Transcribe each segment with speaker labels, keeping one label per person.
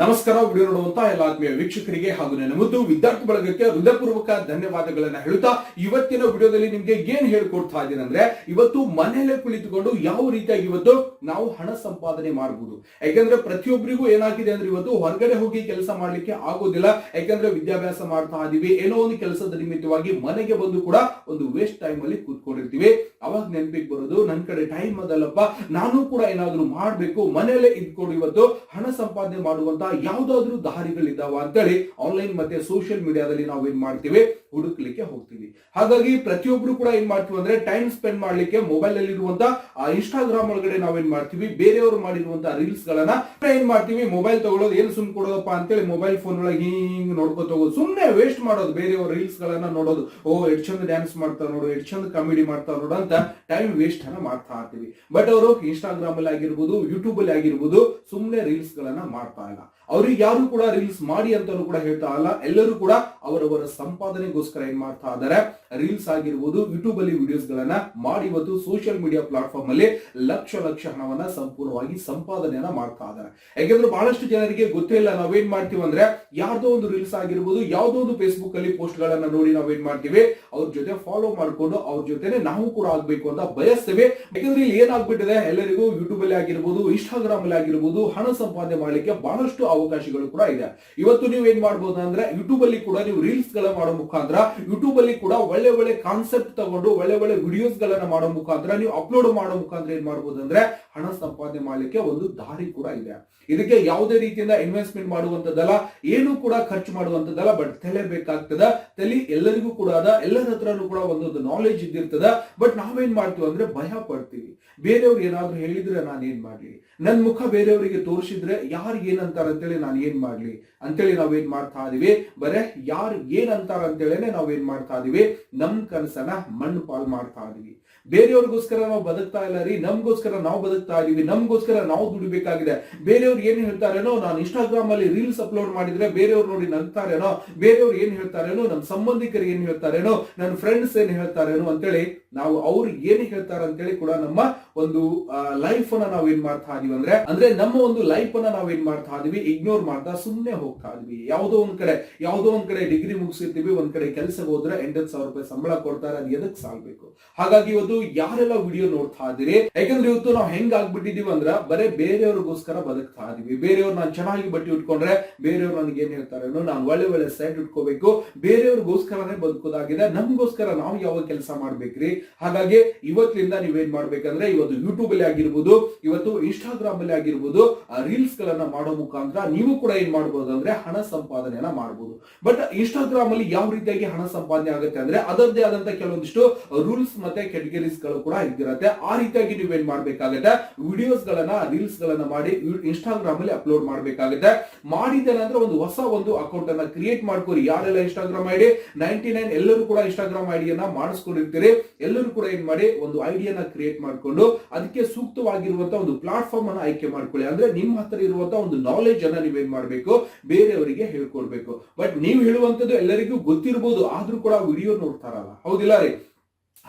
Speaker 1: ನಮಸ್ಕಾರ, ವಿಡಿಯೋ ನೋಡುವಂತ ಎಲ್ಲ ಆತ್ಮೀಯ ವೀಕ್ಷಕರಿಗೆ ಹಾಗೂ ನನ್ನ ಮುದ್ದು ವಿದ್ಯಾರ್ಥಿ ಬಳಗಕ್ಕೆ ಹೃದಯಪೂರ್ವಕ ಧನ್ಯವಾದಗಳನ್ನ ಹೇಳುತ್ತಾ, ಇವತ್ತಿನ ವಿಡಿಯೋದಲ್ಲಿ ನಿಮ್ಗೆ ಏನ್ ಹೇಳ್ಕೊಡ್ತಾ ಇದ್ದೀನಿ ಅಂದ್ರೆ ಇವತ್ತು ಮನೆಯಲ್ಲೇ ಕುಳಿತುಕೊಂಡು ಯಾವ ರೀತಿಯಾಗಿ ಇವತ್ತು ನಾವು ಹಣ ಸಂಪಾದನೆ ಮಾಡಬಹುದು ಯಾಕಂದ್ರೆ ಪ್ರತಿಯೊಬ್ಬರಿಗೂ ಏನಾಗಿದೆ ಅಂದ್ರೆ ಇವತ್ತು ಹೊರಗಡೆ ಹೋಗಿ ಕೆಲಸ ಮಾಡ್ಲಿಕ್ಕೆ ಆಗೋದಿಲ್ಲ. ಯಾಕಂದ್ರೆ ವಿದ್ಯಾಭ್ಯಾಸ ಮಾಡ್ತಾ ಇದೀವಿ, ಏನೋ ಒಂದು ಕೆಲಸದ ನಿಮಿತ್ತವಾಗಿ ಮನೆಗೆ ಬಂದು ಕೂಡ ಒಂದು ವೇಸ್ಟ್ ಟೈಮ್ ಅಲ್ಲಿ ಕೂತ್ಕೊಂಡಿರ್ತೀವಿ. ಅವಾಗ ನೆನಪಿಗೆ ಬರೋದು ನನ್ನ ಕಡೆ ಟೈಮ್ ಅದಲ್ಲಪ್ಪ, ನಾನು ಕೂಡ ಏನಾದ್ರೂ ಮಾಡ್ಬೇಕು, ಮನೆಯಲ್ಲೇ ಇದ್ಕೊಂಡು ಇವತ್ತು ಹಣ ಸಂಪಾದನೆ ಮಾಡುವಂತ ಯಾವ್ದಾದ್ರು ಅಂತ ಅಂತೇಳಿ ಆನ್ಲೈನ್ ಮತ್ತೆ ಸೋಷಿಯಲ್ ಮೀಡಿಯಾದಲ್ಲಿ ನಾವು ಏನ್ ಮಾಡ್ತೀವಿ? ಹುಡುಕ್ಲಿಕ್ಕೆ ಹೋಗ್ತೀವಿ. ಹಾಗಾಗಿ ಪ್ರತಿಯೊಬ್ರು ಕೂಡ ಏನ್ ಮಾಡ್ತೀವಿ ಅಂದ್ರೆ ಟೈಮ್ ಸ್ಪೆಂಡ್ ಮಾಡ್ಲಿಕ್ಕೆ ಮೊಬೈಲ್ ಅಲ್ಲಿ ಇರುವಂತ ಇನ್ಸ್ಟಾಗ್ರಾಮ್ ಒಳಗಡೆ ನಾವೇನ್ ಮಾಡ್ತೀವಿ? ಬೇರೆಯವರು ಮಾಡಿರುವಂತಹ ರೀಲ್ಸ್ ಗಳನ್ನ ಏನ್ ಮಾಡ್ತೀವಿ? ಮೊಬೈಲ್ ತಗೊಳ್ಳೋದು ಏನ್ ಸುಮ್ ಕೊಡೋದಪ್ಪ ಅಂತೇಳಿ ಮೊಬೈಲ್ ಫೋನ್ ಒಳಗೆ ಹಿಂಗ್ ನೋಡ್ಕೊತ ಹೋಗೋದು. ಸುಮ್ನೆ ವೇಸ್ಟ್ ಮಾಡೋದು. ಬೇರೆಯವ್ರ ರೀಲ್ಸ್ ಗಳನ್ನ ನೋಡೋದು. ಓ, ಎಷ್ಟ್ ಚಂದ ಡ್ಯಾನ್ಸ್ ಮಾಡ್ತಾ ನೋಡು, ಎಷ್ಟ್ ಚಂದ ಕಾಮಿಡಿ ಮಾಡ್ತಾ ನೋಡು ಅಂತ ಟೈಮ್ ವೇಸ್ಟ್ ಅನ್ನ ಮಾಡ್ತಾ ಇರ್ತೀವಿ. ಬಟ್ ಅವರು ಇನ್ಸ್ಟಾಗ್ರಾಮ್ ಅಲ್ಲಿ ಆಗಿರ್ಬೋದು ಯೂಟ್ಯೂಬ್ ಅಲ್ಲಿ ಆಗಿರ್ಬೋದು ಸುಮ್ನೆ ರೀಲ್ಸ್ ಗಳನ್ನ ಮಾಡ್ತಾ ಇಲ್ಲ. ಅವ್ರಿಗೆ ಯಾರು ಕೂಡ ರೀಲ್ಸ್ ಮಾಡಿ ಅಂತಾನು ಕೂಡ ಹೇಳ್ತಾ ಇಲ್ಲ. ಎಲ್ಲರೂ ಕೂಡ ಅವರವರ ಸಂಪಾದನೆಗೋಸ್ಕರ ಏನ್ ಮಾಡ್ತಾ ಇದ್ದಾರೆ? ರೀಲ್ಸ್ ಆಗಿರ್ಬೋದು ಯೂಟ್ಯೂಬ್ ಅಲ್ಲಿ ವಿಡಿಯೋಸ್ ಗಳನ್ನ ಮಾಡಿ ಇವತ್ತು ಸೋಷಿಯಲ್ ಮೀಡಿಯಾ ಪ್ಲಾಟ್ಫಾರ್ಮ್ ಅಲ್ಲಿ ಲಕ್ಷ ಲಕ್ಷ ಹಣವನ್ನ ಸಂಪೂರ್ಣವಾಗಿ ಸಂಪಾದನೆಯನ್ನ ಮಾಡ್ತಾ ಇದ್ದಾರೆ. ಯಾಕೆಂದ್ರೆ ಬಹಳಷ್ಟು ಜನರಿಗೆ ಗೊತ್ತೇ ಇಲ್ಲ ನಾವೇನ್ ಮಾಡ್ತೀವಿ ಅಂದ್ರೆ ಯಾವ್ದೋ ಒಂದು ರೀಲ್ಸ್ ಆಗಿರ್ಬೋದು, ಯಾವ್ದೋ ಒಂದು ಫೇಸ್ಬುಕ್ ಅಲ್ಲಿ ಪೋಸ್ಟ್ ಗಳನ್ನ ನೋಡಿ ನಾವೇನ್ ಮಾಡ್ತೀವಿ? ಅವ್ರ ಜೊತೆ ಫಾಲೋ ಮಾಡ್ಕೊಂಡು ಅವ್ರ ಜೊತೆನೆ ನಾವು ಕೂಡ ಆಗ್ಬೇಕು ಅಂತ ಬಯಸ್ತೇವೆ. ಯಾಕಂದ್ರೆ ಇಲ್ಲಿ ಏನಾಗ್ಬಿಟ್ಟಿದೆ ಎಲ್ಲರಿಗೂ ಯೂಟ್ಯೂಬ್ ಅಲ್ಲಿ ಆಗಿರ್ಬೋದು ಇನ್ಸ್ಟಾಗ್ರಾಮ್ ಅಲ್ಲಿ ಆಗಿರ್ಬೋದು, ಹಣ ಸಂಪಾದನೆ ಮಾಡ್ಲಿಕ್ಕೆ ಬಹಳಷ್ಟು ಅವಕಾಶಗಳು ಕೂಡ ಇದೆ. ಇವತ್ತು ನೀವು ಏನ್ ಮಾಡಬಹುದು ಅಂದ್ರೆ ಯೂಟ್ಯೂಬ್ ಅಲ್ಲಿ ಕೂಡ ನೀವು ರೀಲ್ಸ್ಗಳ ಮಾಡೋ ಮುಖಾಂತರ ಯೂಟ್ಯೂಬ್ ಅಲ್ಲಿ ಕೂಡ ಒಳ್ಳೆ ಒಳ್ಳೆ ಕಾನ್ಸೆಪ್ಟ್ ತಗೊಂಡು ಒಳ್ಳೆ ಒಳ್ಳೆ ವಿಡಿಯೋಸ್ ಗಳನ್ನ ಮಾಡೋ ಮುಖಾಂತರ ನೀವು ಅಪ್ಲೋಡ್ ಮಾಡೋ ಮುಖಾಂತರ ಏನ್ ಮಾಡಬಹುದು ಅಂದ್ರೆ ಹಣ ಸಂಪಾದನೆ ಮಾಡಲಿಕ್ಕೆ ಒಂದು ದಾರಿ ಕೂಡ ಇದೆ. ಇದಕ್ಕೆ ಯಾವುದೇ ರೀತಿಯಿಂದ ಇನ್ವೆಸ್ಟ್ಮೆಂಟ್ ಮಾಡುವಂತದ್ದಲ್ಲ ಏನು ಕೂಡ ಖರ್ಚು ಮಾಡುವಂತದ್ದಲ್ಲ ಬಟ್ ತಲೆ ಬೇಕಾಗ್ತದ. ತಲೆ ಎಲ್ಲರಿಗೂ ಕೂಡ ಅದ, ಎಲ್ಲರ ಹತ್ರನೂ ಕೂಡ ಒಂದೊಂದು ನಾಲೆಜ್ ಇದ್ದಿರ್ತದ. ಬಟ್ ನಾವೇನ್ ಮಾಡ್ತೀವಿ ಅಂದ್ರೆ ಭಯ ಪಡ್ತೀವಿ. ಬೇರೆಯವ್ರು ಏನಾದ್ರು ಹೇಳಿದ್ರೆ ನಾನು ಏನ್ ಮಾಡ್ಲಿ? ನನ್ ಮುಖ ಬೇರೆಯವರಿಗೆ ತೋರಿಸಿದ್ರೆ ಯಾರು ಏನಂತಾರ ಅಂತೇಳಿ ನಾನು ಏನ್ ಮಾಡ್ಲಿ? ಅಂತೇಳಿ ನಾವೇನ್ ಮಾಡ್ತಾ ಇದೀವಿ? ಬರೇ ಯಾರು ಏನ್ ಅಂತಾರ ಅಂತೇಳಿನೇ ನಾವೇನ್ ಮಾಡ್ತಾ ಇದೀವಿ? ನಮ್ ಕನಸನ್ನ ಮಣ್ಣು ಪಾಲ್ ಮಾಡ್ತಾ ಇದೀವಿ. ಬೇರೆಯವ್ರಿಗೋಸ್ಕರ ನಾವು ಬದುಕ್ತಾ ಇಲ್ಲ ರೀ, ನಮ್ಗೋಸ್ಕರ ನಾವು ಬದುಕ್ತಾ ಇದೀವಿ, ನಮ್ಗೋಸ್ಕರ ನಾವು ದುಡಿಬೇಕಾಗಿದೆ. ಬೇರೆಯವ್ರು ಏನ್ ಹೇಳ್ತಾರೇನೋ, ನಾನು ಇನ್ಸ್ಟಾಗ್ರಾಮ್ ಅಲ್ಲಿ ರೀಲ್ಸ್ ಅಪ್ಲೋಡ್ ಮಾಡಿದ್ರೆ ಬೇರೆಯವ್ರು ನೋಡಿ ನಗ್ತಾರೇನೋ, ಬೇರೆಯವ್ರು ಏನ್ ಹೇಳ್ತಾರೇನೋ ನಮ್ಮ ಸಂಬಂಧಿಕರು ಏನ್ ಹೇಳ್ತಾರೇನೋ ನನ್ನ ಫ್ರೆಂಡ್ಸ್ ಏನ್ ಹೇಳ್ತಾರೇನೋ ಅಂತೇಳಿ ನಾವು ಅವ್ರು ಏನ್ ಹೇಳ್ತಾರ ಅಂತೇಳಿ ಕೂಡ ನಮ್ಮ ಒಂದು ಲೈಫ್ ಅನ್ನ ನಾವು ಏನ್ ಮಾಡ್ತಾ ಇದೀವಿ ಅಂದ್ರೆ ಅಂದ್ರೆ ನಮ್ಮ ಒಂದು ಲೈಫ್ ಅನ್ನ ನಾವ್ ಏನ್ ಮಾಡ್ತಾ ಇದೀವಿ ಇಗ್ನೋರ್ ಮಾಡ್ತಾ ಸುಮ್ನೆ ಹೋಗ್ತಾ ಇದೀವಿ. ಯಾವ್ದೋ ಒಂದ್ ಕಡೆ, ಯಾವ್ದೋ ಒಂದ್ ಕಡೆ ಡಿಗ್ರಿ ಮುಗಿಸಿರ್ತೀವಿ, ಒಂದ್ ಕಡೆ ಕೆಲಸ ಹೋದ್ರೆ ಎಂಟತ್ತು ಸಾವಿರ ರೂಪಾಯಿ ಸಂಬಳ ಕೊಡ್ತಾರೆ, ಅದು ಎದಕ್ ಸಾಲ್ಬೇಕು ಹಾಗಾಗಿ ಇವತ್ತು ಯಾರೆಲ್ಲ ವಿಡಿಯೋ ನೋಡ್ತಾ ಇದ್ದೀರಿ? ಯಾಕಂದ್ರೆ ಇವತ್ತು ನಾವು ಹೆಂಗ್ ಆಗ್ಬಿಟ್ಟಿದೀವಿ ಅಂದ್ರ ಬರೇ ಬೇರೆಯವ್ರಿಗೋಸ್ಕರ ಬದುಕ್ತಾ ಇದೀವಿ. ಬೇರೆಯವ್ರು ನಾನು ಚೆನ್ನಾಗಿ ಬಟ್ಟೆ ಉಟ್ಕೊಂಡ್ರೆ ಬೇರೆಯವ್ರು ನನ್ಗೆ ಏನ್ ಹೇಳ್ತಾರೆ ನಾನು ಒಳ್ಳೆ ಒಳ್ಳೆ ಸೈಡ್ ಉಟ್ಕೋಬೇಕು. ಬೇರೆಯವ್ರಿಗೋಸ್ಕರನೇ ಬದುಕೋದಾಗಿದೆ. ನಮ್ಗೋಸ್ಕರ ನಾವು ಯಾವ ಕೆಲಸ ಮಾಡ್ಬೇಕ್ರಿ? ಹಾಗಾಗಿ ಇವತ್ತಿನಿಂದ ನೀವೇನ್ ಮಾಡ್ಬೇಕಂದ್ರೆ ಇವತ್ತು ಯೂಟ್ಯೂಬ್ ಅಲ್ಲಿ ಆಗಿರ್ಬೋದು, ಇವತ್ತು ಇನ್ಸ್ಟಾಗ್ರಾಮ್ ಅಲ್ಲಿ ಆಗಿರ್ಬೋದು ರೀಲ್ಸ್ ಗಳನ್ನ ಮಾಡೋ ಮುಖಾಂತರ ನೀವು ಕೂಡ ಏನ್ ಮಾಡ್ಬೋದು ಅಂದ್ರೆ ಹಣ ಸಂಪಾದನೆಯನ್ನ ಮಾಡಬಹುದು ಬಟ್ ಇನ್ಸ್ಟಾಗ್ರಾಮ್ ಅಲ್ಲಿ ಯಾವ ರೀತಿಯಾಗಿ ಹಣ ಸಂಪಾದನೆ ಆಗುತ್ತೆ ಅಂದ್ರೆ ಅದರದೇ ಆದಂತ ಕೆಲವೊಂದಿಷ್ಟು ರೂಲ್ಸ್ ಮತ್ತೆ ಕೆಟಗರೀಸ್ಗಳು ಕೂಡ ಇದ್ದಿರತ್ತೆ. ಆ ರೀತಿಯಾಗಿ ನೀವೇನ್ ಮಾಡ್ಬೇಕಾಗತ್ತೆ? ವಿಡಿಯೋಸ್ ಗಳನ್ನ ರೀಲ್ಸ್ ಗಳನ್ನ ಮಾಡಿ ಇನ್ಸ್ಟಾಗ್ರಾಮ್ ಅಲ್ಲಿ ಅಪ್ಲೋಡ್ ಮಾಡ್ಬೇಕಾಗತ್ತೆ. ಮಾಡಿದ್ದೇನೆ ಒಂದು ಹೊಸ ಒಂದು ಅಕೌಂಟ್ ಅನ್ನ ಕ್ರಿಯೇಟ್ ಮಾಡ್ಕೊರಿ. ಯಾರೆಲ್ಲ ಇನ್ಸ್ಟಾಗ್ರಾಮ್ ಐಡಿ ನೈನ್ಟಿ ನೈನ್ ಎಲ್ಲರೂ ಕೂಡ ಇನ್ಸ್ಟಾಗ್ರಾಮ್ ಐಡಿಯನ್ನ ಮಾಡಿಸ್ಕೊಂಡಿರ್ತೀರಿ. ಎಲ್ಲರೂ ಕೂಡ ಏನ್ ಮಾಡಿ ಒಂದು ಐಡಿಯನ್ನ ಕ್ರಿಯೇಟ್ ಮಾಡ್ಕೊಂಡು ಅದಕ್ಕೆ ಸೂಕ್ತವಾಗಿರುವಂತಹ ಒಂದು ಪ್ಲಾಟ್ಫಾರ್ಮ್ ಅನ್ನ ಆಯ್ಕೆ ಮಾಡ್ಕೊಳ್ಳಿ. ಅಂದ್ರೆ ನಿಮ್ಮ ಹತ್ರ ಇರುವಂತಹ ಒಂದು ನಾಲೆಜ್ ಅನ್ನ ನೀವೇನ್ ಮಾಡ್ಬೇಕು? ಬೇರೆಯವರಿಗೆ ಹೇಳ್ಕೊಡ್ಬೇಕು. ಬಟ್ ನೀವು ಹೇಳುವಂತದ್ದು ಎಲ್ಲರಿಗೂ ಗೊತ್ತಿರಬಹುದು ಆದ್ರೂ ಕೂಡ ವಿಡಿಯೋ ನೋಡ್ತಾರಲ್ಲ. ಹೌದಿಲ್ಲ ರೀ?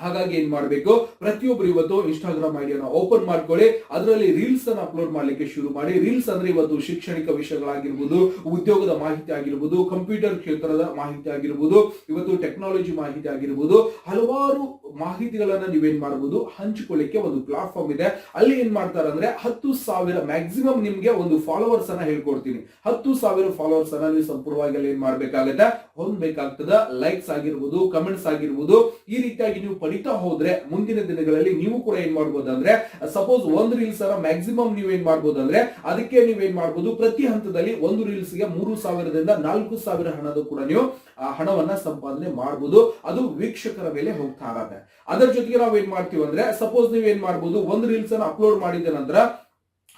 Speaker 1: ಹಾಗಾಗಿ ಏನ್ ಮಾಡಬೇಕು? ಪ್ರತಿಯೊಬ್ರು ಇವತ್ತು ಇನ್ಸ್ಟಾಗ್ರಾಮ್ ಐಡಿಯಾನ ಓಪನ್ ಮಾಡ್ಕೊಳ್ಳಿ. ಅದರಲ್ಲಿ ರೀಲ್ಸ್ ಅನ್ನು ಅಪ್ಲೋಡ್ ಮಾಡ್ಲಿಕ್ಕೆ ಶುರು ಮಾಡಿ. ರೀಲ್ಸ್ ಅಂದ್ರೆ ಇವತ್ತು ಶೈಕ್ಷಣಿಕ ವಿಷಯಗಳಾಗಿರ್ಬೋದು, ಉದ್ಯೋಗದ ಮಾಹಿತಿ ಆಗಿರ್ಬೋದು ಕಂಪ್ಯೂಟರ್ ಕ್ಷೇತ್ರದ ಮಾಹಿತಿ ಆಗಿರ್ಬೋದು, ಇವತ್ತು ಟೆಕ್ನಾಲಜಿ ಮಾಹಿತಿ ಆಗಿರ್ಬೋದು, ಹಲವಾರು ಮಾಹಿತಿಗಳನ್ನ ನೀವೇನ್ ಮಾಡಬಹುದು ಹಂಚಿಕೊಳ್ಳಿಕ್ಕೆ ಒಂದು ಪ್ಲಾಟ್ಫಾರ್ಮ್ ಇದೆ. ಅಲ್ಲಿ ಏನ್ ಮಾಡ್ತಾರೆ ಅಂದ್ರೆ ಹತ್ತು ಸಾವಿರ ಮ್ಯಾಕ್ಸಿಮಮ್ ನಿಮ್ಗೆ ಒಂದು ಫಾಲೋವರ್ಸ್ ಅನ್ನ ಹೇಳ್ಕೊಡ್ತೀನಿ. ಹತ್ತು ಸಾವಿರ ಫಾಲೋವರ್ಸ್ ಅನ್ನ ನೀವು ಸಂಪೂರ್ಣವಾಗಿ ಅಲ್ಲಿ ಏನ್ ಮಾಡ್ಬೇಕಾಗತ್ತೆ? ಹೊಂದ್ಬೇಕಾಗ್ತದ. ಲೈಕ್ಸ್ ಆಗಿರ್ಬೋದು ಕಮೆಂಟ್ಸ್ ಆಗಿರ್ಬೋದು, ಈ ರೀತಿಯಾಗಿ ನೀವು ಪಡಿತಾ ಹೋದ್ರೆ ಮುಂದಿನ ದಿನಗಳಲ್ಲಿ ನೀವು ಕೂಡ ಏನ್ ಮಾಡ್ಬೋದು ಅಂದ್ರೆ ಸಪೋಸ್ ಒಂದು ರೀಲ್ಸ್ ಅರ ಮ್ಯಾಕ್ಸಿಮಮ್ ನೀವು ಏನ್ ಮಾಡ್ಬೋದು ಅಂದ್ರೆ ಅದಕ್ಕೆ ನೀವು ಏನ್ ಮಾಡ್ಬೋದು, ಪ್ರತಿ ಹಂತದಲ್ಲಿ ಒಂದು ರೀಲ್ಸ್ಗೆ ಮೂರು ಸಾವಿರದಿಂದ ನಾಲ್ಕು ಸಾವಿರ ಹಣದ ಕೂಡ ನೀವು, ಆ ಹಣವನ್ನ ಸಂಪಾದನೆ ಮಾಡಬಹುದು ಅದು ವೀಕ್ಷಕರ ಮೇಲೆ ಹೋಗ್ತಾ ಇರತ್ತೆ. ಅದರ ಜೊತೆಗೆ ನಾವ್ ಏನ್ ಮಾಡ್ತೀವಿ ಅಂದ್ರೆ ಸಪೋಸ್ ನೀವ್ ಏನ್ ಮಾಡ್ಬೋದು, ಒಂದು ರೀಲ್ಸ್ ಅನ್ನ ಅಪ್ಲೋಡ್ ಮಾಡಿದ ನಂತರ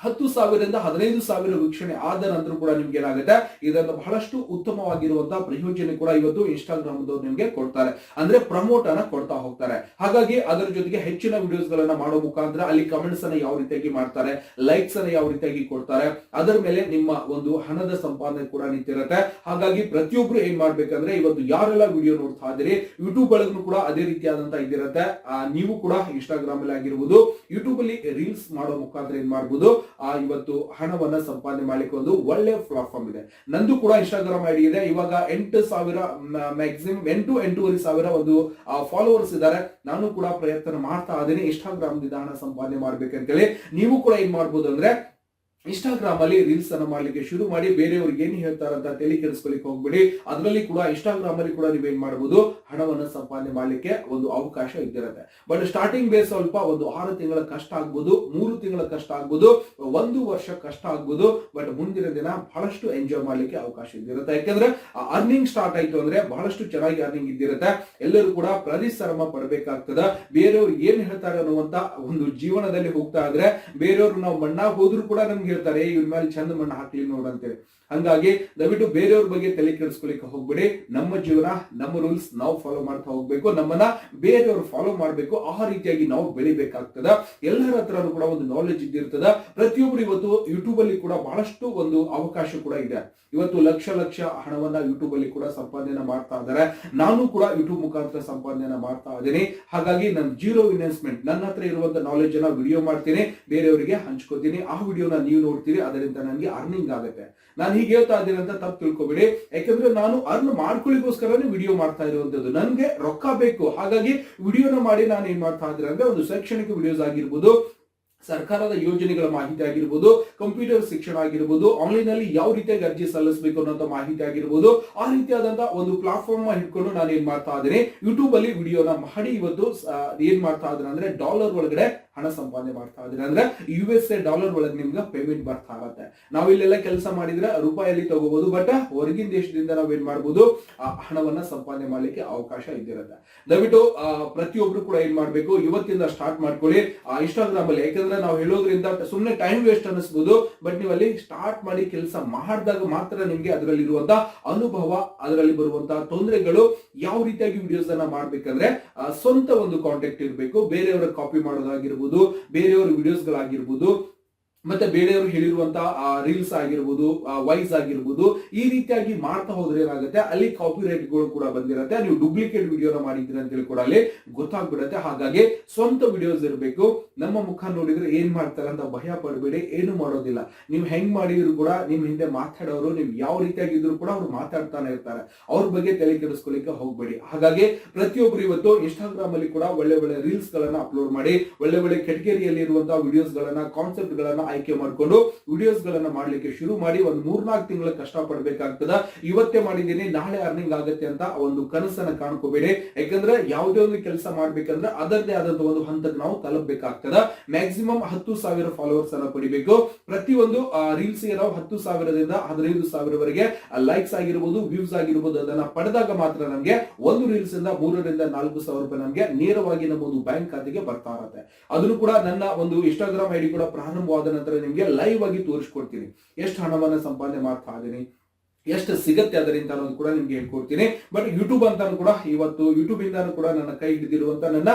Speaker 1: ಹತ್ತು ಸಾವಿರದಿಂದ ಹದಿನೈದು ಸಾವಿರ ವೀಕ್ಷಣೆ ಆದ ನಂತರ ಕೂಡ ನಿಮ್ಗೆ ಏನಾಗುತ್ತೆ? ಇದರಿಂದ ಬಹಳಷ್ಟು ಉತ್ತಮವಾಗಿರುವಂತಹ ಪ್ರಯೋಜನೆ ಕೂಡ ಇವತ್ತು ಇನ್ಸ್ಟಾಗ್ರಾಮ್ ನಿಮ್ಗೆ ಕೊಡ್ತಾರೆ. ಅಂದ್ರೆ ಪ್ರಮೋಟ್ ಅನ್ನ ಕೊಡ್ತಾ ಹೋಗ್ತಾರೆ. ಹಾಗಾಗಿ ಅದರ ಜೊತೆಗೆ ಹೆಚ್ಚಿನ ವಿಡಿಯೋಸ್ ಗಳನ್ನ ಮಾಡೋ ಮುಖಾಂತರ ಅಲ್ಲಿ ಕಮೆಂಟ್ಸ್ ಅನ್ನ ಯಾವ ರೀತಿಯಾಗಿ ಮಾಡ್ತಾರೆ ಲೈಕ್ಸ್ ಅನ್ನ ಯಾವ ರೀತಿಯಾಗಿ ಕೊಡ್ತಾರೆ, ಅದರ ಮೇಲೆ ನಿಮ್ಮ ಒಂದು ಹಣದ ಸಂಪಾದನೆ ಕೂಡ ನಿಂತಿರುತ್ತೆ. ಹಾಗಾಗಿ ಪ್ರತಿಯೊಬ್ರು ಏನ್ ಮಾಡ್ಬೇಕಂದ್ರೆ ಇವತ್ತು ಯಾರೆಲ್ಲ ವಿಡಿಯೋ ನೋಡ್ತಾ ಇದ್ದೀರಿ ಯೂಟ್ಯೂಬ್ ಒಳಗೂ ಕೂಡ ಅದೇ ರೀತಿಯಾದಂತ ಇದಿರುತ್ತೆ. ನೀವು ಕೂಡ ಇನ್ಸ್ಟಾಗ್ರಾಮ್ ಅಲ್ಲಿ ಆಗಿರ್ಬೋದು ಯೂಟ್ಯೂಬ್ ಅಲ್ಲಿ ರೀಲ್ಸ್ ಮಾಡೋ ಮುಖಾಂತರ ಏನ್ ಮಾಡ್ಬೋದು ಆ, ಇವತ್ತು ಹಣವನ್ನ ಸಂಪಾದನೆ ಮಾಡ್ಲಿಕ್ಕೆ ಒಂದು ಒಳ್ಳೆ ಪ್ಲಾಟ್ಫಾರ್ಮ್ ಇದೆ. ನಂದು ಕೂಡ ಇನ್ಸ್ಟಾಗ್ರಾಮ್ ಐಡಿ ಇದೆ. ಇವಾಗ ಎಂಟು ಸಾವಿರ ಮ್ಯಾಕ್ಸಿಮಮ್ ಎಂಟು, ಎಂಟೂವರೆ ಸಾವಿರ ಒಂದು ಫಾಲೋವರ್ಸ್ ಇದ್ದಾರೆ. ನಾನು ಕೂಡ ಪ್ರಯತ್ನ ಮಾಡ್ತಾ ಇದ್ದೀನಿ. ಇನ್ಸ್ಟಾಗ್ರಾಮ್ ಹಣ ಸಂಪಾದನೆ ಮಾಡ್ಬೇಕಂತೇಳಿ. ನೀವು ಕೂಡ ಏನ್ ಮಾಡ್ಬೋದು ಅಂದ್ರೆ ಇನ್ಸ್ಟಾಗ್ರಾಮ್ ಅಲ್ಲಿ ರೀಲ್ಸ್ ಅನ್ನ ಮಾಡ್ಲಿಕ್ಕೆ ಶುರು ಮಾಡಿ ಬೇರೆಯವ್ರಿಗೆ ಏನ್ ಹೇಳ್ತಾರಂತ ತಲೆ ಕೆಡಿಸ್ಕೊಲಿಕ್ಕೆ ಹೋಗ್ಬಿಡಿ. ಅದರಲ್ಲಿ ಕೂಡ ಇನ್ಸ್ಟಾಗ್ರಾಮ್ ಅಲ್ಲಿ ಕೂಡ ನೀವೇನ್ ಮಾಡಬಹುದು ಹಣವನ್ನ ಸಂಪಾದನೆ ಮಾಡ್ಲಿಕ್ಕೆ ಒಂದು ಅವಕಾಶ ಇದ್ದಿರುತ್ತೆ. ಬಟ್ ಸ್ಟಾರ್ಟಿಂಗ್ ಬೇಸ್ ಸ್ವಲ್ಪ ಒಂದು ಆರು ತಿಂಗಳ ಕಷ್ಟ ಆಗ್ಬೋದು, ಮೂರು ತಿಂಗಳ ಕಷ್ಟ ಆಗ್ಬೋದು, ಒಂದು ವರ್ಷ ಕಷ್ಟ ಆಗ್ಬೋದು ಬಟ್ ಮುಂದಿನ ದಿನ ಬಹಳಷ್ಟು ಎಂಜಾಯ್ ಮಾಡ್ಲಿಕ್ಕೆ ಅವಕಾಶ ಇದ್ದಿರುತ್ತೆ. ಯಾಕಂದ್ರೆ ಅರ್ನಿಂಗ್ ಸ್ಟಾರ್ಟ್ ಆಯ್ತು ಅಂದ್ರೆ ಬಹಳಷ್ಟು ಚೆನ್ನಾಗಿ ಅರ್ನಿಂಗ್ ಇದ್ದಿರುತ್ತೆ. ಎಲ್ಲರೂ ಕೂಡ ಪರಿಶ್ರಮ ಪಡಬೇಕಾಗ್ತದ. ಬೇರೆಯವ್ರು ಏನ್ ಹೇಳ್ತಾರೆ ಅನ್ನುವಂತ ಒಂದು ಜೀವನದಲ್ಲಿ ಹೋಗ್ತಾ ಇದ್ರೆ, ಬೇರೆಯವ್ರು ನಾವು ಮಣ್ಣಾಗ ಹೋದ್ರು ಕೂಡ ನಮ್ಗೆ ಹೇಳ್ತಾರೆ ಇವ್ರ ಮೇಲೆ ಚಂದ ಮಣ್ಣು ಹಾಕ್ಲಿ ನೋಡು ಅಂತೇಳಿ ಹಂಗಾಗಿ ದಯವಿಟ್ಟು ಬೇರೆಯವ್ರ ಬಗ್ಗೆ ತಲೆ ಕೆಡಿಸ್ಕೊಳಿಕ್ಕೆ ಹೋಗ್ಬೇಡಿ. ನಮ್ಮ ಜೀವನ, ನಮ್ಮ ರೂಲ್ಸ್ ನಾವು ಫಾಲೋ ಮಾಡ್ತಾ ಹೋಗ್ಬೇಕು. ನಮ್ಮನ್ನ ಬೇರೆಯವರು ಫಾಲೋ ಮಾಡ್ಬೇಕು. ಆ ರೀತಿಯಾಗಿ ನಾವು ಬೆಳಿಬೇಕಾಗ್ತದ. ಎಲ್ಲರ ಹತ್ರನೂ ಕೂಡ ಒಂದು ನಾಲೆಜ್ ಇದ್ದಿರ್ತದ. ಪ್ರತಿಯೊಬ್ರು ಇವತ್ತು ಯೂಟ್ಯೂಬ್ ಅಲ್ಲಿ ಕೂಡ ಬಹಳಷ್ಟು ಒಂದು ಅವಕಾಶ ಕೂಡ ಇದೆ. ಇವತ್ತು ಲಕ್ಷ ಲಕ್ಷ ಹಣವನ್ನ ಯೂಟ್ಯೂಬ್ ಅಲ್ಲಿ ಕೂಡ ಸಂಪಾದನೆ ಮಾಡ್ತಾ ಇದ್ದಾರೆ. ನಾನು ಕೂಡ ಯೂಟ್ಯೂಬ್ ಮುಖಾಂತರ ಸಂಪಾದನೆ ಮಾಡ್ತಾ ಇದ್ದೀನಿ. ಹಾಗಾಗಿ ನನ್ನ ಜೀರೋ ಇನ್ವೆಸ್ಟ್ಮೆಂಟ್ ನನ್ನ ಹತ್ರ ಇರುವಂತ ನಾಲೆಜ್ ಅನ್ನ ವಿಡಿಯೋ ಮಾಡ್ತೀನಿ. ಬೇರೆಯವರಿಗೆ ಹಂಚ್ಕೋತೀನಿ. ಆ ವಿಡಿಯೋನ ನೀವು ನೋಡ್ತೀರಿ. ಅದರಿಂದ ನನಗೆ ಅರ್ನಿಂಗ್ ಆಗುತ್ತೆ. ನಾನು ಹೀಗೆ ಹೇಳ್ತಾ ಇದ್ದೀನಿ ಅಂತ ತಪ್ಪು ತಿಳ್ಕೊಬೇಡಿ. ಯಾಕಂದ್ರೆ ನಾನು ಅರ್ನ್ ಮಾಡ್ಕೊಳ್ಳಿಗೋಸ್ಕರನೇ ವಿಡಿಯೋ ಮಾಡ್ತಾ ಇರುವಂತದ್ದು. ನನ್ಗೆ ರೊಕ್ಕ ಬೇಕು. ಹಾಗಾಗಿ ವಿಡಿಯೋನ ಮಾಡಿ ನಾನು ಏನ್ ಮಾಡ್ತಾ ಇದ್ದೀನಿ ಅಂದ್ರೆ ಒಂದು ಶೈಕ್ಷಣಿಕ ವಿಡಿಯೋಸ್ ಆಗಿರ್ಬೋದು ಸರ್ಕಾರದ ಯೋಜನೆಗಳ ಮಾಹಿತಿ ಆಗಿರ್ಬೋದು, ಕಂಪ್ಯೂಟರ್ ಶಿಕ್ಷಣ ಆಗಿರ್ಬೋದು ಆನ್ಲೈನ್ ಅಲ್ಲಿ ಯಾವ ರೀತಿಯಾಗಿ ಅರ್ಜಿ ಸಲ್ಲಿಸಬೇಕು ಅನ್ನೋ ಮಾಹಿತಿ ಆಗಿರ್ಬೋದು, ಆ ರೀತಿಯಾದಂತಹ ಒಂದು ಪ್ಲಾಟ್ಫಾರ್ಮ್ ಹಿಡ್ಕೊಂಡು ನಾನು ಏನ್ ಮಾಡ್ತಾ ಇದ್ದೀನಿ ಯೂಟ್ಯೂಬ್ ಅಲ್ಲಿ ವಿಡಿಯೋನ ಮಾಡಿ ಇವತ್ತು ಏನ್ ಮಾಡ್ತಾ ಇದ್ದೀನಿ ಅಂದ್ರೆ ಡಾಲರ್ ಒಳಗಡೆ ಹಣ ಸಂಪಾದನೆ ಮಾಡ್ತಾ ಇದ್ದೀನಿ ಅಂದ್ರೆ ಯು ಎಸ್ ಎ ಡಾಲರ್ ಒಳಗೆ ನಿಮ್ಗೆ ಪೇಮೆಂಟ್ ಬರ್ತಾ ಇರತ್ತೆ. ನಾವು ಇಲ್ಲೆಲ್ಲ ಕೆಲಸ ಮಾಡಿದ್ರೆ ರೂಪಾಯಲ್ಲಿ ತಗೋಬಹುದು ಬಟ್ ಹೊರಗಿನ ದೇಶದಿಂದ ನಾವು ಏನ್ ಮಾಡ್ಬೋದು, ಆ, ಹಣವನ್ನ ಸಂಪಾದನೆ ಮಾಡ್ಲಿಕ್ಕೆ ಅವಕಾಶ ಇದ್ದಿರತ್ತೆ. ದಯವಿಟ್ಟು ಪ್ರತಿಯೊಬ್ರು ಕೂಡ ಏನ್ ಮಾಡ್ಬೇಕು, ಇವತ್ತಿಂದ ಸ್ಟಾರ್ಟ್ ಮಾಡ್ಕೊಳ್ಳಿ. ಇನ್ಸ್ಟಾಗ್ರಾಮ್ ಅಲ್ಲಿ, ಯಾಕಂದ್ರೆ ನಾವು ಹೇಳೋದ್ರಿಂದ ಸುಮ್ಮನೆ ಟೈಮ್ ವೇಸ್ಟ್ ಅನ್ನಿಸ್ಬೋದು. ಬಟ್ ನೀವು ಅಲ್ಲಿ ಸ್ಟಾರ್ಟ್ ಮಾಡಿ ಕೆಲಸ ಮಾಡಿದಾಗ ಮಾತ್ರ ನಿಮ್ಗೆ ಅದರಲ್ಲಿ ಇರುವಂತ ಅನುಭವ, ಅದರಲ್ಲಿ ಬರುವಂತಹ ತೊಂದರೆಗಳು ಯಾವ ರೀತಿಯಾಗಿ ವಿಡಿಯೋಸ್ ಅನ್ನ ಮಾಡ್ಬೇಕಂದ್ರೆ ಸ್ವಂತ ಒಂದು ಕಾಂಟ್ಯಾಕ್ಟ್ ಇರಬೇಕು. ಬೇರೆಯವರ ಕಾಪಿ ಮಾಡೋದಾಗಿರ್ಬೋದು, ಬೇರೆಯವರ ವಿಡಿಯೋಸ್ ಗಳಾಗಿರ್ಬೋದು. ಮತ್ತೆ ಬೇರೆಯವರು ಹೇಳಿರುವಂತಹ ರೀಲ್ಸ್ ಆಗಿರ್ಬೋದು ವೈಸ್ ಆಗಿರ್ಬೋದು, ಈ ರೀತಿಯಾಗಿ ಮಾಡ್ತಾ ಹೋದ್ರೆ ಏನಾಗುತ್ತೆ? ಅಲ್ಲಿ ಕಾಪಿ ರೈಟ್ಗಳು ಕೂಡ ಬಂದಿರುತ್ತೆ. ನೀವು ಡೂಪ್ಲಿಕೇಟ್ ವಿಡಿಯೋನ ಮಾಡಿದ್ದೀರಿ ಅಂತೇಳಿ ಕೂಡ ಅಲ್ಲಿ ಗೊತ್ತಾಗ್ಬಿಡುತ್ತೆ. ಹಾಗಾಗಿ ಸ್ವಂತ ವಿಡಿಯೋಸ್ ಇರಬೇಕು. ನಮ್ಮ ಮುಖ ನೋಡಿದ್ರೆ ಏನ್ ಮಾಡ್ತಾರೆ ಅಂತ ಭಯ ಪಡಬೇಡಿ, ಏನು ಮಾಡೋದಿಲ್ಲ. ನೀವು ಹೆಂಗ್ ಮಾಡಿದ್ರು ಕೂಡ ನಿಮ್ ಹಿಂದೆ ಮಾತಾಡೋರು, ನೀವು ಯಾವ ರೀತಿಯಾಗಿದ್ರು ಕೂಡ ಅವ್ರು ಮಾತಾಡ್ತಾನೆ ಇರ್ತಾರೆ. ಅವ್ರ ಬಗ್ಗೆ ತಲೆ ಕೆಡಿಸ್ಕೊಳ್ಳಿಕ್ಕೆ ಹೋಗ್ಬೇಡಿ. ಹಾಗಾಗಿ ಪ್ರತಿಯೊಬ್ರು ಇವತ್ತು ಇನ್ಸ್ಟಾಗ್ರಾಮ್ ಅಲ್ಲಿ ಕೂಡ ಒಳ್ಳೆ ಒಳ್ಳೆ ರೀಲ್ಸ್ ಗಳನ್ನ ಅಪ್ಲೋಡ್ ಮಾಡಿ, ಒಳ್ಳೆ ಒಳ್ಳೆ ಕೆಟಗರಿಯಲ್ಲಿ ಇರುವಂತಹ ವಿಡಿಯೋಸ್ ಗಳನ್ನ ಕಾನ್ಸೆಪ್ಟ್ ಗಳನ್ನ ಆಯ್ಕೆ ಮಾಡಿಕೊಂಡು ವಿಡಿಯೋಸ್ ಗಳನ್ನ ಮಾಡ್ಲಿಕ್ಕೆ ಶುರು ಮಾಡಿ ಒಂದು ಮೂರ್ನಾಲ್ಕು ತಿಂಗಳ ಕಷ್ಟ ಪಡಬೇಕಾಗ್ತದ ಇವತ್ತೇ ಮಾಡಿದ್ದೀನಿ ನಾಳೆ ಅರ್ನಿಂಗ್ ಆಗುತ್ತೆ ಅಂತ ಒಂದು ಕನಸನ್ನ ಕಾಣ್ಕೋಬೇಡಿ. ಯಾಕಂದ್ರೆ ಯಾವುದೇ ಒಂದು ಕೆಲಸ ಮಾಡ್ಬೇಕಂದ್ರೆ ಅದರದೇ ಆದಂತ ಒಂದು ಹಂತಕ್ಕೆ ನಾವು ತಲುಪಬೇಕಾಗ್ತದ. ಮ್ಯಾಕ್ಸಿಮಮ್ ಹತ್ತು ಸಾವಿರ ಫಾಲೋವರ್ಸ್ ಅನ್ನ ಪಡಿಬೇಕು. ಒಂದು ರೀಲ್ಸ್ಗೆ ನಾವು ಹತ್ತು ಸಾವಿರದಿಂದ ಹದಿನೈದು ಸಾವಿರವರೆಗೆ ಲೈಕ್ಸ್ ಆಗಿರ್ಬೋದು ವ್ಯೂಸ್ ಆಗಿರ್ಬೋದು ಅದನ್ನ ಪಡೆದಾಗ ಮಾತ್ರ ನಮ್ಗೆ ಒಂದು ರೀಲ್ಸ್ ಇಂದ ಮೂರರಿಂದ ನಾಲ್ಕು ಸಾವಿರ ರೂಪಾಯಿ ನಮ್ಗೆ ನೇರವಾಗಿ ನಮ್ಮ ಒಂದು ಬ್ಯಾಂಕ್ ಖಾತೆಗೆ ಬರ್ತಾ ಇರತ್ತೆ. ಅದನ್ನು ಕೂಡ ನನ್ನ ಒಂದು ಇನ್ಸ್ಟಾಗ್ರಾಮ್ ಐಡಿ ಕೂಡ ಪ್ರಾರಂಭವಾದ ನಂತರ ನಿಮಗೆ ಲೈವ್ ಆಗಿ ತೋರಿಸ್ಕೊಡ್ತೀನಿ. ಎಷ್ಟು ಹಣವನ್ನ ಸಂಪಾದನೆ ಮಾಡ್ತಾ ಇದ್ದೀನಿ ಎಷ್ಟು ಸಿಗತ್ತೆ ಅದರಿಂದ ಅನ್ನೋದು ಕೂಡ ನಿಮ್ಗೆ ಹೇಳ್ಕೊಡ್ತೀನಿ. ಬಟ್ ಯೂಟ್ಯೂಬ್ ಅಂತಾನು ಕೂಡ ಇವತ್ತು ಯೂಟ್ಯೂಬ್ ಇಂದಾನು ಕೂಡ ನನ್ನ ಕೈ ಹಿಡಿದಿರುವಂತ ನನ್ನ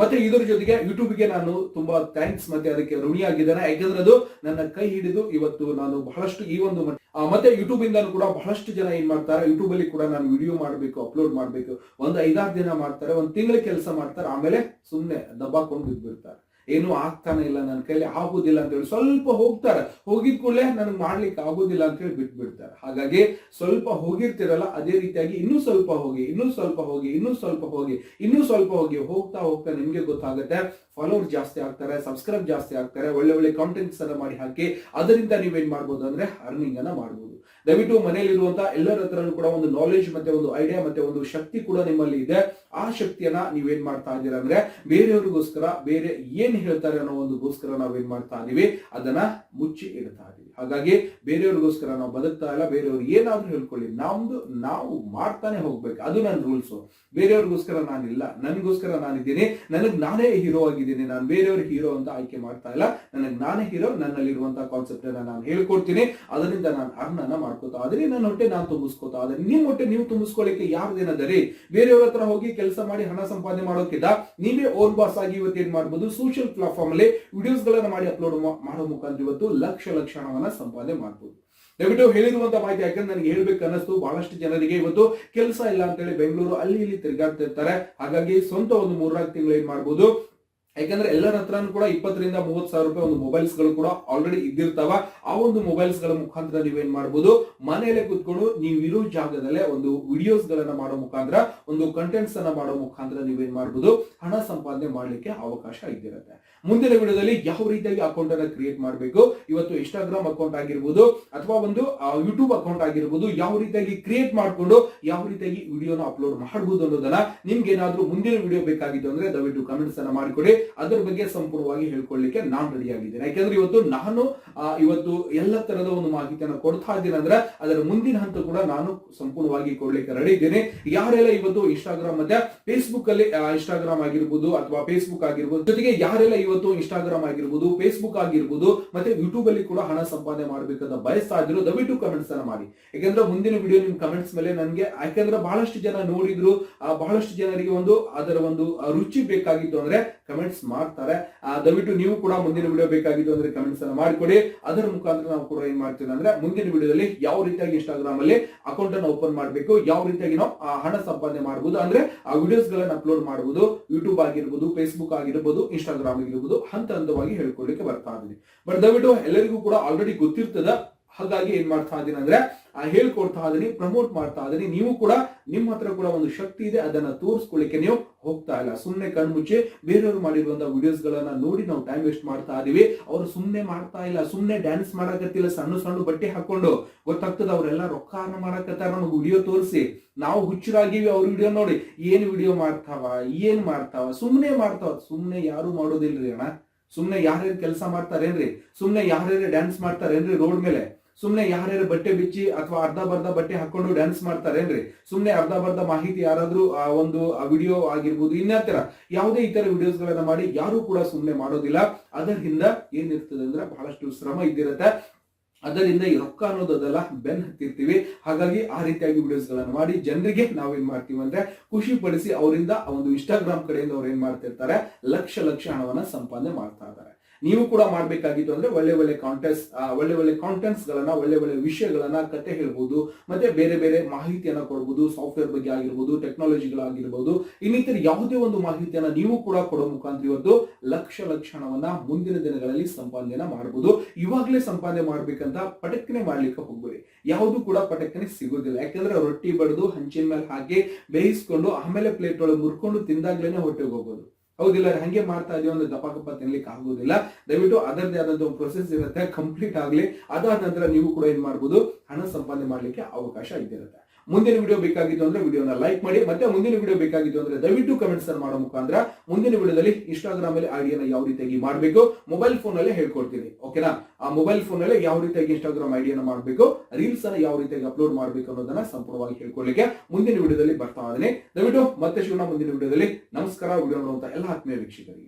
Speaker 1: ಮತ್ತೆ ಇದರ ಜೊತೆಗೆ ಯೂಟ್ಯೂಬ್ಗೆ ನಾನು ತುಂಬಾ ಥ್ಯಾಂಕ್ಸ್ ಮತ್ತೆ ಅದಕ್ಕೆ ಋಣಿಯಾಗಿದ್ದೇನೆ. ಯಾಕಂದ್ರೆ ಅದು ನನ್ನ ಕೈ ಹಿಡಿದು ಇವತ್ತು ನಾನು ಬಹಳಷ್ಟು ಈ ಒಂದು ಮತ್ತೆ ಯೂಟ್ಯೂಬ್ ಇಂದಾನು ಕೂಡ ಬಹಳಷ್ಟು ಜನ ಏನ್ ಮಾಡ್ತಾರೆ? ಯೂಟ್ಯೂಬ್ ಅಲ್ಲಿ ಕೂಡ ನಾನು ವಿಡಿಯೋ ಮಾಡಬೇಕು ಅಪ್ಲೋಡ್ ಮಾಡಬೇಕು. ಒಂದು ಐದಾರು ದಿನ ಮಾಡ್ತಾರೆ, ಒಂದು ತಿಂಗಳ ಕೆಲಸ ಮಾಡ್ತಾರೆ. ಆಮೇಲೆ ಸುಮ್ಮನೆ ದಬ್ಬಾಕೊಂಡು ಬಿದ್ಬಿಡ್ತಾರೆ. ಏನು ಆಗ್ತಾನೆ ಇಲ್ಲ ನನ್ನ ಕೈಲಿ ಆಗುದಿಲ್ಲ ಅಂತ ಹೇಳಿ ಸ್ವಲ್ಪ ಹೋಗ್ತಾರೆ. ಹೋಗಿದ ಕೂಡಲೇ ನನಗೆ ಮಾಡ್ಲಿಕ್ಕೆ ಆಗುದಿಲ್ಲ ಅಂತ ಹೇಳಿ ಬಿಟ್ಬಿಡ್ತಾರೆ. ಹಾಗಾಗಿ ಸ್ವಲ್ಪ ಹೋಗಿರ್ತಿರಲ್ಲ, ಅದೇ ರೀತಿಯಾಗಿ ಇನ್ನೂ ಸ್ವಲ್ಪ ಹೋಗಿ, ಇನ್ನೂ ಸ್ವಲ್ಪ ಹೋಗಿ, ಇನ್ನೂ ಸ್ವಲ್ಪ ಹೋಗಿ, ಇನ್ನೂ ಸ್ವಲ್ಪ ಹೋಗಿ ಹೋಗ್ತಾ ಹೋಗ್ತಾ ನಿಮ್ಗೆ ಗೊತ್ತಾಗುತ್ತೆ. ಫಾಲೋವರ್ ಜಾಸ್ತಿ ಆಗ್ತಾರೆ ಸಬ್ಸ್ಕ್ರೈಬ್ ಜಾಸ್ತಿ ಆಗ್ತಾರೆ, ಒಳ್ಳೆ ಒಳ್ಳೆ ಕಾಂಟೆಂಟ್ಸ್ ಅನ್ನ ಮಾಡಿ ಹಾಕಿ. ಅದರಿಂದ ನೀವೇನ್ ಮಾಡ್ಬೋದು ಅಂದ್ರೆ ಅರ್ನಿಂಗ್ ಅನ್ನ ಮಾಡ್ಬೋದು. ದಯವಿಟ್ಟು ಮನೆಯಲ್ಲಿರುವಂತ ಎಲ್ಲರ ಹತ್ರನೂ ಕೂಡ ಒಂದು ನಾಲೆಜ್ ಮತ್ತೆ ಒಂದು ಐಡಿಯಾ ಮತ್ತೆ ಒಂದು ಶಕ್ತಿ ಕೂಡ ನಿಮ್ಮಲ್ಲಿ ಇದೆ. ಆ ಶಕ್ತಿಯನ್ನ ನೀವೇನ್ ಮಾಡ್ತಾ ಇದ್ದೀರಾ ಅಂದ್ರೆ ಬೇರೆಯವರಿಗೋಸ್ಕರ ಬೇರೆ ಏನ್ ಹೇಳ್ತಾರೆ ಅನ್ನೋ ಒಂದು ಗೋಸ್ಕರ ನಾವೇನ್ ಮಾಡ್ತಾ ಇದೀವಿ? ಅದನ್ನ ಮುಚ್ಚಿ ಇಡ್ತಾ ಇದೀವಿ. ಹಾಗಾಗಿ ಬೇರೆಯವ್ರಿಗೋಸ್ಕರ ನಾವು ಬದುಕ್ತಾ ಇಲ್ಲ, ಬೇರೆಯವ್ರು ಏನಾದ್ರೂ ಹೇಳ್ಕೊಳ್ಳಿ. ನಮ್ದು ನಾವು ಮಾಡ್ತಾನೆ ಹೋಗ್ಬೇಕು. ಅದು ನನ್ನ ರೂಲ್ಸ್ ಬೇರೆಯವ್ರಿಗೋಸ್ಕರ ನಾನಿಲ್ಲ. ನನಗೋಸ್ಕರ ನಾನಿದ್ದೀನಿ. ನನಗ್ ನಾನೇ ಹೀರೋ ಆಗಿದ್ದೀನಿ. ನಾನು ಬೇರೆಯವ್ರ ಹೀರೋ ಅಂತ ಆಯ್ಕೆ ಮಾಡ್ತಾ ಇಲ್ಲ. ನನಗೆ ನಾನೇ ಹೀರೋ ನನ್ನಲ್ಲಿರುವಂತಹ ಕಾನ್ಸೆಪ್ಟ್ ಅನ್ನ ನಾನು ಹೇಳ್ಕೊಡ್ತೀನಿ. ಅದರಿಂದ ನಾನು ಅರ್ನನ್ನ ಮಾಡ್ಕೋತಾ ಅದರಿಂದ ನನ್ನ ಹೊಟ್ಟೆ ನಾನು ತುಂಬಿಸ್ಕೋತಾ ಆದ್ರೆ ನಿಮ್ ಹೊಟ್ಟೆ ನೀವು ತುಂಬಿಸ್ಕೊಳ್ಳಿಕ್ಕೆ ಯಾರ್ದೇನದರಿ ಬೇರೆಯವ್ರ ಹತ್ರ ಹೋಗಿ ಕೆಲಸ ಮಾಡಿ ಹಣ ಸಂಪಾದನೆ ಮಾಡೋಕ್ಕಿಂತ ನೀವೇ ಓನ್ ಬಾಸ್ ಆಗಿ ಇವತ್ತು ಏನ್ ಮಾಡ್ಬೋದು? ಸೋಷಿಯಲ್ ಪ್ಲಾಟ್ಫಾರ್ಮ್ ಅಲ್ಲಿ ವಿಡಿಯೋಸ್ ಗಳನ್ನ ಮಾಡಿ ಅಪ್ಲೋಡ್ ಮಾಡೋ ಮುಖಾಂತರ ಇವತ್ತು ಲಕ್ಷ ಲಕ್ಷ ಹಣವನ್ನ ಸಂಪಾದನೆ ಮಾಡ್ಬೋದು. ದಯವಿಟ್ಟು ಹೇಳಿರುವಂತ ಮಾಹಿತಿ ಯಾಕಂದ್ರೆ ನನಗೆ ಹೇಳ್ಬೇಕು ಅನ್ನಿಸ್ತು. ಬಹಳಷ್ಟು ಜನರಿಗೆ ಇವತ್ತು ಕೆಲಸ ಇಲ್ಲ ಅಂತೇಳಿ ಬೆಂಗಳೂರು ಅಲ್ಲಿ ಇಲ್ಲಿ ತಿರುಗಾಡ್ತಿರ್ತಾರೆ ಹಾಗಾಗಿ ಸ್ವಂತ ಒಂದು ಮೂರ್ನಾಲ್ಕು ತಿಂಗಳು ಏನ್ ಮಾಡ್ಬೋದು? ಯಾಕಂದ್ರೆ ಎಲ್ಲರ ಹತ್ರನೂ ಕೂಡ ಇಪ್ಪತ್ತರಿಂದ ಮೂವತ್ತು ಸಾವಿರ ರೂಪಾಯಿ ಒಂದು ಮೊಬೈಲ್ಸ್ಗಳು ಕೂಡ ಆಲ್ರೆಡಿ ಇದ್ದಿರ್ತಾವ. ಆ ಒಂದು ಮೊಬೈಲ್ಸ್ಗಳ ಮುಖಾಂತರ ನೀವೇನ್ ಮಾಡಬಹುದು ಮನೆಯಲ್ಲೇ ಕುತ್ಕೊಂಡು ನೀವು ಇರೋ ಜಾಗದಲ್ಲೇ ಒಂದು ವಿಡಿಯೋಸ್ ಗಳನ್ನ ಮಾಡೋ ಮುಖಾಂತರ, ಒಂದು ಕಂಟೆಂಟ್ಸ್ ಅನ್ನ ಮಾಡೋ ಮುಖಾಂತರ ನೀವೇನ್ ಮಾಡಬಹುದು ಹಣ ಸಂಪಾದನೆ ಮಾಡ್ಲಿಕ್ಕೆ ಅವಕಾಶ ಇದ್ದಿರುತ್ತೆ. ಮುಂದಿನ ವಿಡಿಯೋದಲ್ಲಿ ಯಾವ ರೀತಿಯಾಗಿ ಅಕೌಂಟ್ ಅನ್ನ ಕ್ರಿಯೇಟ್ ಮಾಡಬೇಕು? ಇವತ್ತು ಇನ್ಸ್ಟಾಗ್ರಾಮ್ ಅಕೌಂಟ್ ಆಗಿರ್ಬೋದು, ಅಥವಾ ಒಂದು ಯೂಟ್ಯೂಬ್ ಅಕೌಂಟ್ ಆಗಿರ್ಬೋದು, ಯಾವ ರೀತಿಯಾಗಿ ಕ್ರಿಯೇಟ್ ಮಾಡಿಕೊಂಡು ಯಾವ ರೀತಿಯಾಗಿ ವಿಡಿಯೋನ ಅಪ್ಲೋಡ್ ಮಾಡಬಹುದು ಅನ್ನೋದನ್ನ ನಿಮ್ಗೆ ಏನಾದ್ರೂ ಮುಂದಿನ ವಿಡಿಯೋ ಬೇಕಾಗಿತ್ತು ಅಂದ್ರೆ ದಯವಿಟ್ಟು ಕಮೆಂಟ್ಸ್ ಅನ್ನ ಮಾಡಿಕೊಡಿ. ಅದರ ಬಗ್ಗೆ ಸಂಪೂರ್ಣವಾಗಿ ಹೇಳ್ಕೊಳ್ಳಿಕ್ಕೆ ನಾನು ರೆಡಿ ಆಗಿದ್ದೇನೆ. ಯಾಕಂದ್ರೆ ಇವತ್ತು ನಾನು ಇವತ್ತು ಎಲ್ಲ ತರದ ಒಂದು ಮಾಹಿತಿಯನ್ನು ಕೊಡ್ತಾ ಇದ್ದೀನಿ ಅಂದ್ರೆ ಅದರ ಮುಂದಿನ ಹಂತ ಕೂಡ ನಾನು ಸಂಪೂರ್ಣವಾಗಿ ಕೊಡ್ಲಿಕ್ಕೆ ರೆಡಿ ಇದ್ದೇನೆ. ಯಾರೆಲ್ಲ ಇವತ್ತು ಇನ್ಸ್ಟಾಗ್ರಾಮ್ ಮತ್ತೆ ಫೇಸ್ಬುಕ್ ಅಲ್ಲಿ ಇನ್ಸ್ಟಾಗ್ರಾಮ್ ಆಗಿರ್ಬೋದು ಅಥವಾ ಫೇಸ್ಬುಕ್ ಆಗಿರ್ಬೋದು, ಜೊತೆಗೆ ಯಾರೆಲ್ಲ ಇವತ್ತು ಇನ್ಸ್ಟಾಗ್ರಾಮ್ ಆಗಿರ್ಬೋದು ಫೇಸ್ಬುಕ್ ಆಗಿರ್ಬೋದು, ಮತ್ತೆ ಯೂಟ್ಯೂಬ್ ಅಲ್ಲಿ ಕೂಡ ಹಣ ಸಂಪಾದನೆ ಮಾಡ್ಬೇಕಂತ ಬಯಸ್ತಾ ಇದ್ರು ದಯವಿಟ್ಟು ಕಮೆಂಟ್ಸ್ ಅನ್ನ ಮಾಡಿ. ಯಾಕಂದ್ರೆ ಮುಂದಿನ ವಿಡಿಯೋ ನಿಮ್ ಕಮೆಂಟ್ಸ್ ಮೇಲೆ ನನಗೆ, ಯಾಕಂದ್ರೆ ಬಹಳಷ್ಟು ಜನ ನೋಡಿದ್ರು ಬಹಳಷ್ಟು ಜನರಿಗೆ ಒಂದು ಅದರ ಒಂದು ರುಚಿ ಬೇಕಾಗಿತ್ತು ಅಂದ್ರೆ ಕಮೆಂಟ್ಸ್ ಮಾಡ್ತಾರೆ. ದಯವಿಟ್ಟು ನೀವು ಕೂಡ ಮುಂದಿನ ವಿಡಿಯೋ ಬೇಕಾಗಿದ್ದು ಅಂದ್ರೆ ಕಮೆಂಟ್ಸ್ ಅನ್ನ ಮಾಡಿಕೊಡಿ. ಅದರ ಮುಖಾಂತರ ನಾವು ಕೂಡ ಏನ್ ಮಾಡ್ತೀವಿ ಅಂದ್ರೆ ಮುಂದಿನ ವಿಡಿಯೋದಲ್ಲಿ ಯಾವ ರೀತಿಯಾಗಿ ಇನ್ಸ್ಟಾಗ್ರಾಮ್ ಅಲ್ಲಿ ಅಕೌಂಟ್ ಅನ್ನು ಓಪನ್ ಮಾಡಬೇಕು, ಯಾವ ರೀತಿಯಾಗಿ ನಾವು ಹಣ ಸಂಪಾದನೆ ಮಾಡಬಹುದು ಅಂದ್ರೆ ಆ ವಿಡಿಯೋಸ್ ಗಳನ್ನ ಅಪ್ಲೋಡ್ ಮಾಡಬಹುದು ಯೂಟ್ಯೂಬ್ ಆಗಿರ್ಬೋದು ಫೇಸ್ಬುಕ್ ಆಗಿರ್ಬೋದು ಇನ್ಸ್ಟಾಗ್ರಾಮ್ ಆಗಿರ್ಬೋದು, ಹಂತ ಹಂತವಾಗಿ ಹೇಳ್ಕೊಳ್ಳಿಕ್ಕೆ ಬರ್ತಾ ಇದ್ದೀನಿ ಬಟ್ ದಯವಿಟ್ಟು ಎಲ್ಲರಿಗೂ ಕೂಡ ಆಲ್ರೆಡಿ ಗೊತ್ತಿರ್ತದ. ಹಾಗಾಗಿ ಏನ್ ಮಾಡ್ತಾ ಇದೀನಿ ಅಂದ್ರೆ ಹೇಳ್ಕೊಡ್ತಾ ಇದೀನಿ, ಪ್ರಮೋಟ್ ಮಾಡ್ತಾ ಇದೀನಿ. ನೀವು ಕೂಡ ನಿಮ್ಮ ಹತ್ರ ಕೂಡ ಒಂದು ಶಕ್ತಿ ಇದೆ, ಅದನ್ನ ತೋರಿಸ್ಕೊಳ್ಳಿಕ್ಕೆ ನೀವು ಹೋಗ್ತಾ ಇಲ್ಲ. ಸುಮ್ಮನೆ ಕಣ್ಮುಚ್ಚೆ ಬೇರೆಯವರು ಮಾಡಿರುವಂತಹ ವಿಡಿಯೋಸ್ ಗಳನ್ನ ನೋಡಿ ನಾವು ಟೈಮ್ ವೇಸ್ಟ್ ಮಾಡ್ತಾ ಇದೀವಿ. ಅವರು ಸುಮ್ಮನೆ ಮಾಡ್ತಾ ಇಲ್ಲ ಸುಮ್ಮನೆ ಡ್ಯಾನ್ಸ್ ಮಾಡಕತ್ತಿಲ್ಲ, ಸಣ್ಣ ಸಣ್ಣ ಬಟ್ಟೆ ಹಾಕೊಂಡು. ಗೊತ್ತಾಗ್ತದ ಅವರೆಲ್ಲ ರೊಕ್ಕನ ಮಾಡಕತ್ತಾರ ನಮ್ಗೆ ವಿಡಿಯೋ ತೋರಿಸಿ. ನಾವು ಹುಚ್ಚರಾಗಿವಿ ಅವ್ರ ವಿಡಿಯೋ ನೋಡಿ. ಏನ್ ವಿಡಿಯೋ ಮಾಡ್ತಾವ, ಏನ್ ಮಾಡ್ತಾವ? ಸುಮ್ಮನೆ ಮಾಡ್ತಾವ. ಸುಮ್ಮನೆ ಯಾರು ಮಾಡೋದಿಲ್ರಿ ಅಣ್ಣ. ಸುಮ್ಮನೆ ಯಾರ್ಯಾರು ಕೆಲಸ ಮಾಡ್ತಾರೇನ್ರಿ? ಸುಮ್ಮನೆ ಯಾರ್ಯಾರು ಡ್ಯಾನ್ಸ್ ಮಾಡ್ತಾರೇನ್ರಿ ರೋಡ್ ಮೇಲೆ? ಸುಮ್ನೆ ಯಾರ್ಯಾರು ಬಟ್ಟೆ ಬಿಚ್ಚಿ ಅಥವಾ ಅರ್ಧ ಬರ್ಧ ಬಟ್ಟೆ ಹಾಕೊಂಡು ಡ್ಯಾನ್ಸ್ ಮಾಡ್ತಾರೆ ಏನ್ರಿ? ಸುಮ್ನೆ ಅರ್ಧ ಬರ್ಧ ಮಾಹಿತಿ ಯಾರಾದ್ರೂ, ಆ, ಒಂದು ವಿಡಿಯೋ ಆಗಿರ್ಬೋದು ಇನ್ಯಾತರ ಯಾವುದೇ ಇತರ ವಿಡಿಯೋಸ್ ಗಳನ್ನ ಮಾಡಿ ಯಾರು ಕೂಡ ಸುಮ್ನೆ ಮಾಡೋದಿಲ್ಲ. ಅದರಿಂದ ಏನಿರ್ತದೆ ಅಂದ್ರೆ ಬಹಳಷ್ಟು ಶ್ರಮ ಇದ್ದಿರತ್ತೆ. ಅದರಿಂದ ಈ ರೊಕ್ಕ ಅನ್ನೋದಲ್ಲ ಬೆನ್ ಹತ್ತಿರ್ತೀವಿ. ಹಾಗಾಗಿ ಆ ರೀತಿಯಾಗಿ ವಿಡಿಯೋಸ್ ಗಳನ್ನ ಮಾಡಿ ಜನರಿಗೆ ನಾವೇನ್ ಮಾಡ್ತೀವಿ ಅಂದ್ರೆ ಖುಷಿ ಪಡಿಸಿ ಅವರಿಂದ ಒಂದು ಇನ್ಸ್ಟಾಗ್ರಾಮ್ ಕಡೆಯಿಂದ ಅವ್ರು ಏನ್ ಮಾಡ್ತಿರ್ತಾರೆ? ಲಕ್ಷ ಲಕ್ಷ ಹಣವನ್ನ ಸಂಪಾದನೆ ಮಾಡ್ತಾ ಇದ್ದಾರೆ. ನೀವು ಕೂಡ ಮಾಡಬೇಕಾಗಿತ್ತು ಅಂದ್ರೆ ಒಳ್ಳೆ ಒಳ್ಳೆ ಕಾಂಟೆಂಟ್ಸ್ ಒಳ್ಳೆ ಒಳ್ಳೆ ಕಾಂಟೆಂಟ್ಸ್ ಗಳನ್ನ, ಒಳ್ಳೆ ಒಳ್ಳೆ ವಿಷಯಗಳನ್ನ ಕತೆ ಹೇಳ್ಬೋದು, ಮತ್ತೆ ಬೇರೆ ಬೇರೆ ಮಾಹಿತಿಯನ್ನ ಕೊಡಬಹುದು ಸಾಫ್ಟ್ವೇರ್ ಬಗ್ಗೆ ಆಗಿರ್ಬೋದು ಟೆಕ್ನಾಲಜಿಗಳಾಗಿರ್ಬೋದು ಇನ್ನಿತರ ಯಾವುದೇ ಒಂದು ಮಾಹಿತಿಯನ್ನ ನೀವು ಕೂಡ ಕೊಡೋ ಮುಖಾಂತರ ಇವತ್ತು ಲಕ್ಷ ಲಕ್ಷಣವನ್ನ ಮುಂದಿನ ದಿನಗಳಲ್ಲಿ ಸಂಪಾದನೆಯನ್ನ ಮಾಡಬಹುದು ಇವಾಗಲೇ ಸಂಪಾದನೆ ಮಾಡ್ಬೇಕಂತ ಪಟಕ್ಕನೆ ಮಾಡ್ಲಿಕ್ಕೆ ಹೋಗ್ಬೇಡಿ. ಯಾವುದು ಕೂಡ ಪಟಕ್ಕನೆ ಸಿಗೋದಿಲ್ಲ. ಯಾಕಂದ್ರೆ ರೊಟ್ಟಿ ಬಡ್ದು, ಹಂಚಿನ ಮೇಲೆ ಹಾಕಿ ಬೇಯಿಸ್ಕೊಂಡು, ಆಮೇಲೆ ಪ್ಲೇಟ್ ಒಳಗೆ ಮುರ್ಕೊಂಡು ತಿಂದಾಗ್ಲೇನೆ ಹೊಟ್ಟೆಗೆ ಹೋಗೋದು ಹೌದಿಲ್ಲ ಹಂಗೆ ಮಾಡ್ತಾ ಇದೀವಿ ಒಂದು ದಪ್ಪ ಕಪ್ಪ ತಿನ್ಲಿಕ್ಕೆ ಆಗೋದಿಲ್ಲ. ದಯವಿಟ್ಟು ಅದರದೇ ಆದಂತ ಒಂದು ಪ್ರೊಸೆಸ್ ಇರುತ್ತೆ ಕಂಪ್ಲೀಟ್ ಆಗ್ಲಿ. ಅದಾದ ನಂತರ ನೀವು ಕೂಡ ಏನ್ ಮಾಡ್ಬೋದು, ಹಣ ಸಂಪಾದನೆ ಮಾಡ್ಲಿಕ್ಕೆ ಅವಕಾಶ ಇದ್ದಿರುತ್ತೆ ಮುಂದಿನ ವಿಡಿಯೋ ಬೇಕಾಗಿತ್ತು ಅಂದ್ರೆ ವಿಡಿಯೋನ ಲೈಕ್ ಮಾಡಿ, ಮತ್ತೆ ಮುಂದಿನ ವಿಡಿಯೋ ಬೇಕಾಗಿತ್ತು ಅಂದ್ರೆ ದಯವಿಟ್ಟು ಕಮೆಂಟ್ಸ್ ಅನ್ನು ಮಾಡೋ ಮುಖಾಂತರ ಮುಂದಿನ ವಿಡಿಯೋದಲ್ಲಿ ಇನ್ಸ್ಟಾಗ್ರಾಮ್ ಅಲ್ಲಿ ಐಡಿಯನ್ನ ಯಾವ ರೀತಿಯಾಗಿ ಮಾಡಬೇಕು ಮೊಬೈಲ್ ಫೋನ್ ಅಲ್ಲೇ ಹೇಳ್ಕೊಡ್ತೀನಿ ಓಕೆನಾ ಆ ಮೊಬೈಲ್ ಫೋನ್ ಅಲ್ಲಿ ಯಾವ ರೀತಿಯಾಗಿ ಇನ್ಸ್ಟಾಗ್ರಾಮ್ ಐಡಿಯನ್ನು ಮಾಡಬೇಕು ರೀಲ್ಸ್ ಅನ್ನ ಯಾವ ರೀತಿಯಾಗಿ ಅಪ್ಲೋಡ್ ಮಾಡಬೇಕು ಅನ್ನೋದನ್ನ ಸಂಪೂರ್ಣವಾಗಿ ಹೇಳ್ಕೊಳ್ಳಿಕ್ಕೆ ಮುಂದಿನ ವಿಡಿಯೋದಲ್ಲಿ ಬರ್ತಾ ಇದ್ದೀನಿ. ದಯವಿಟ್ಟು ಮತ್ತೆ ಶಿವನ ಮುಂದಿನ ವಿಡಿಯೋದಲ್ಲಿ. ನಮಸ್ಕಾರ, ವಿಡಿಯೋ ನೋಡುವಂತ ಎಲ್ಲ ಆತ್ಮೀಯ ವೀಕ್ಷಕರಿಗೆ.